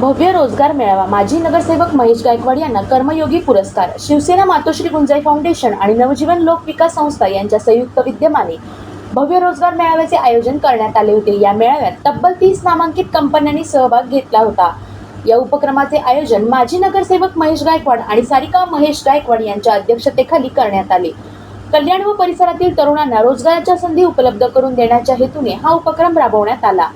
भव्य रोजगार मेळावा. माजी नगरसेवक महेश गायकवाड यांना कर्मयोगी पुरस्कार. शिवसेना मातोश्री गुंजाई फाउंडेशन आणि नवजीवन लोक विकास संस्था यांच्या संयुक्त विद्यमाने भव्य रोजगार मेळाव्याचे आयोजन करण्यात आले होते. या मेळाव्यात तब्बल तीस नामांकित कंपन्यांनी सहभाग घेतला होता. या उपक्रमाचे आयोजन माजी नगरसेवक महेश गायकवाड आणि सारिका महेश गायकवाड यांच्या अध्यक्षतेखाली करण्यात आले. कल्याण व परिसरातील तरुणांना रोजगाराच्या संधी उपलब्ध करून देण्याच्या हेतूने हा उपक्रम राबवण्यात आला.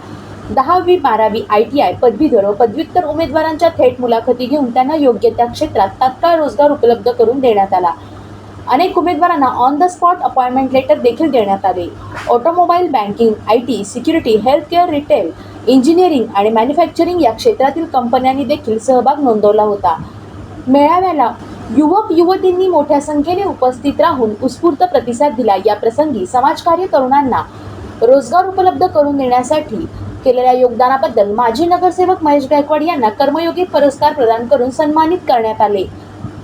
दहावी बारावी आय टी आय पदवीधर व पदव्युत्तर उमेदवारांच्या थेट मुलाखती घेऊन त्यांना योग्य त्या क्षेत्रात तात्काळ रोजगार उपलब्ध करून देण्यात आला. अनेक उमेदवारांना on the spot appointment letter देखील देण्यात आले. Automobile banking I T security healthcare retail engineering आणि मॅन्युफॅक्चरिंग या क्षेत्रातील कंपन्यांनी देखील सहभाग नोंदवला होता. मेळाव्याला युवक युवतींनी मोठ्या संख्येने उपस्थित राहून उत्स्फूर्त प्रतिसाद दिला. या प्रसंगी समाजकार्य तरुणांना रोजगार उपलब्ध करून देण्यासाठी केलेल्या योगदानाबद्दल माजी नगरसेवक महेश गायकवाड यांना कर्मयोगी पुरस्कार प्रदान करून सन्मानित करण्यात आले.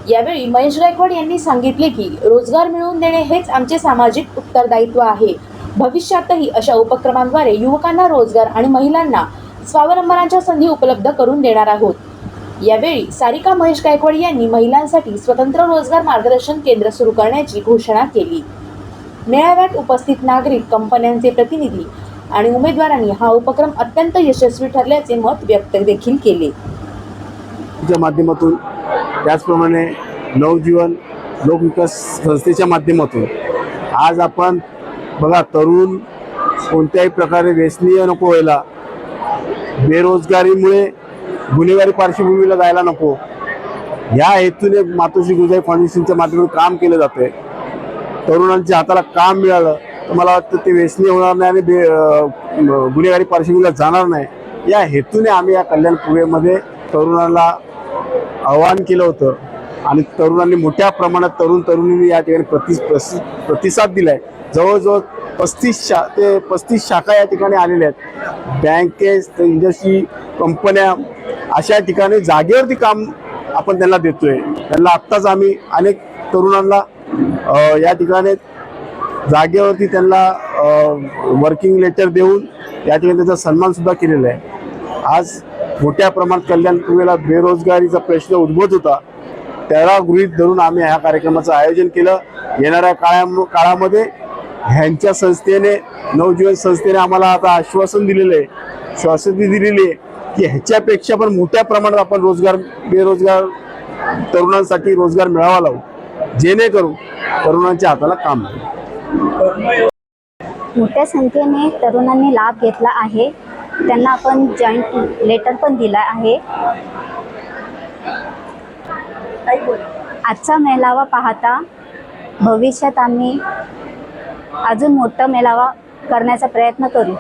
यावेळी महेश गायकवाड यांनी सांगितले की रोजगार मिळवून देणे हेच आमचे सामाजिक उत्तरदायित्व आहे. भविष्यातही अशा उपक्रमांद्वारे युवकांना रोजगार आणि महिलांना स्वावलंबनाच्या संधी उपलब्ध करून देणार आहोत. यावेळी सारिका महेश गायकवाड यांनी महिलांसाठी स्वतंत्र रोजगार मार्गदर्शन केंद्र सुरू करण्याची घोषणा केली. मेळाव्यात उपस्थित नागरिक कंपन्यांचे प्रतिनिधी आणि उमेदवारांनी हा उपक्रम अत्यंत यशस्वी ठरल्याचे मत व्यक्त देखील केले. च्या माध्यमातून त्याचप्रमाणे नवजीवन लोकविकास संस्थेच्या माध्यमातून आज आपण बघा तरुण कोणत्याही प्रकारे व्यसनीय नको व्हायला बेरोजगारीमुळे गुन्हेगारी पार्श्वभूमीला जायला नको या हेतूने मातोश्री गुजाई फाउंडेशनच्या माध्यमातून काम केलं जातंय. तरुणांच्या हाताला काम मिळालं. तर मला वाटतं ते व्यसनी होणार नाही आणि बे गुन्हेगारी पार्श्वभूमीला जाणार नाही. या हेतूने आम्ही या कल्याण पुवेमध्ये तरुणाला आवाहन केलं होतं. आणि तरुणांनी मोठ्या प्रमाणात तरुण तरुणींनी या ठिकाणी प्रति प्रसि- प्रतिसाद दिलाय. जवळजवळ पस्तीस शा ते पस्तीस शाखा या ठिकाणी आलेल्या आहेत. बँकेस इंडस्ट्री कंपन्या अशा ठिकाणी जागेवरती काम आपण त्यांना देतोय. त्यांना आत्ताच आम्ही अनेक तरुणांना या ठिकाणी जागेवरती त्यांना वर्किंग लेटर देऊन या ठिकाणी त्याचा सन्मान सुद्धा केलेला आहे. आज मोठ्या प्रमाणात कल्याण पूर्वेला बेरोजगारीचा प्रश्न उद्भवत होता. त्याला गृहीत धरून आम्ही ह्या कार्यक्रमाचं आयोजन केलं. येणाऱ्या काळा काळामध्ये ह्यांच्या संस्थेने नवजीवन संस्थेने आम्हाला आता आश्वासन दिलेलं आहे. श्वासनी दिलेली आहे की ह्याच्यापेक्षा पण मोठ्या प्रमाणात आपण रोजगार बेरोजगार तरुणांसाठी रोजगार मिळावा लावू जेणेकरून तरुणांच्या हाताला काम मिळेल मोठ्या संख्येने तरुणांनी लाभ घेतला आहे. त्यांना आपण जॉईंट लेटर पण दिला आहे. आजचा मेळावा पाहता भविष्यात आम्ही अजून मोठा मेळावा करण्याचा प्रयत्न करू.